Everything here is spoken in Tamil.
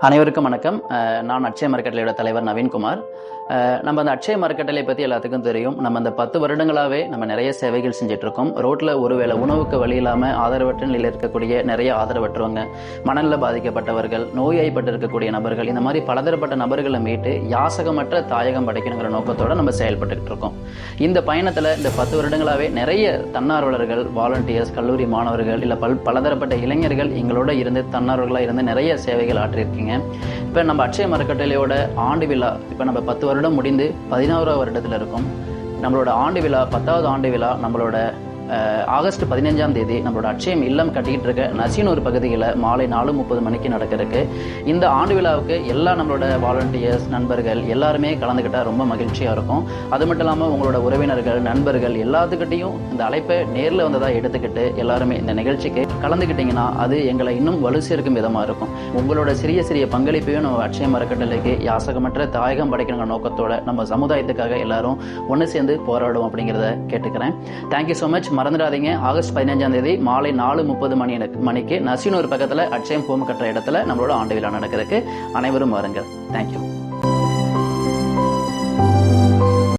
அனைவருக்கும் வணக்கம். நான் அட்சய மரக்கட்டளையோட தலைவர் நவீன்குமார். நம்ம அந்த அட்சய மரக்கட்டளை பற்றி எல்லாத்துக்கும் தெரியும். நம்ம அந்த பத்து வருடங்களாகவே நம்ம நிறைய சேவைகள் செஞ்சிட்ருக்கோம். ரோட்டில் ஒருவேளை உணவுக்கு வழி இல்லாமல் ஆதரவற்ற நிலையில் இருக்கக்கூடிய நிறைய ஆதரவற்றவங்க மணலில் பாதிக்கப்பட்டவர்கள் நோயாய்ப்பட்டு இருக்கக்கூடிய நபர்கள் இந்த மாதிரி பலதரப்பட்ட நபர்களை மீட்டு யாசகமற்ற தாயகம் படைக்கணுங்கிற நோக்கத்தோடு நம்ம செயல்பட்டுக்கிட்டு இருக்கோம் இந்த பயணத்தில் இந்த பத்து வருடங்களாகவே நிறைய தன்னார்வலர்கள் வாலண்டியர்ஸ் கல்லூரி மாணவர்கள் இல்லை பல் பலதரப்பட்ட இளைஞர்கள் எங்களோட இருந்து தன்னார்வர்களாக இருந்து நிறைய சேவைகள் ஆற்றியிருக்கீங்க. இப்போ நம்ம அட்சய மரக்கட்டளையோட ஆண்டு விழா இப்போ நம்ம பத்து வருடம் முடிந்து பதினாறாவது வருடத்தில் இருக்கும். நம்மளோட ஆண்டு விழா பத்தாவது ஆண்டு விழா நம்மளோட ஆகஸ்ட் பதினஞ்சாம் தேதி நம்மளோட அட்சயம் இல்லம் கட்டிக்கிட்டு இருக்க நசீனூர் பகுதியில் மாலை நாலு முப்பது மணிக்கு நடக்கிறதுக்கு. இந்த ஆண்டு விழாவுக்கு எல்லா நம்மளோட வாலண்டியர்ஸ் நண்பர்கள் எல்லாருமே கலந்துக்கிட்டால் ரொம்ப மகிழ்ச்சியாக இருக்கும். அது மட்டும் இல்லாமல் உங்களோட உறவினர்கள் நண்பர்கள் எல்லாத்துக்கிட்டையும் இந்த அழைப்பை நேரில் வந்ததாக எடுத்துக்கிட்டு எல்லாருமே இந்த நிகழ்ச்சிக்கு கலந்துக்கிட்டிங்கன்னா அது எங்களை இன்னும் வலு சேர்க்கும் விதமாக இருக்கும். உங்களோட சிறிய சிறிய பங்களிப்பையும் நம்ம அட்சய மரக்கட்டளைக்கு யாசகமற்ற தாயகம் படைக்கணுங்கிற நோக்கத்தோட நம்ம சமுதாயத்துக்காக எல்லாரும் ஒன்று சேர்ந்து போராடுவோம் அப்படிங்கிறத கேட்டுக்கிறேன். தேங்க்யூ ஸோ மச் மறந்துடாதீங்க. ஆகஸ்ட் பதினஞ்சாம் தேதி மாலை நாலு முப்பது மணி மணிக்கு நசினூர் பக்கத்தில் அட்சயம் ஹோம் கட்டுற இடத்துல நம்மளோட ஆண்டு விழா நடக்கிறதுக்கு அனைவரும் வாருங்கள். தேங்க்யூ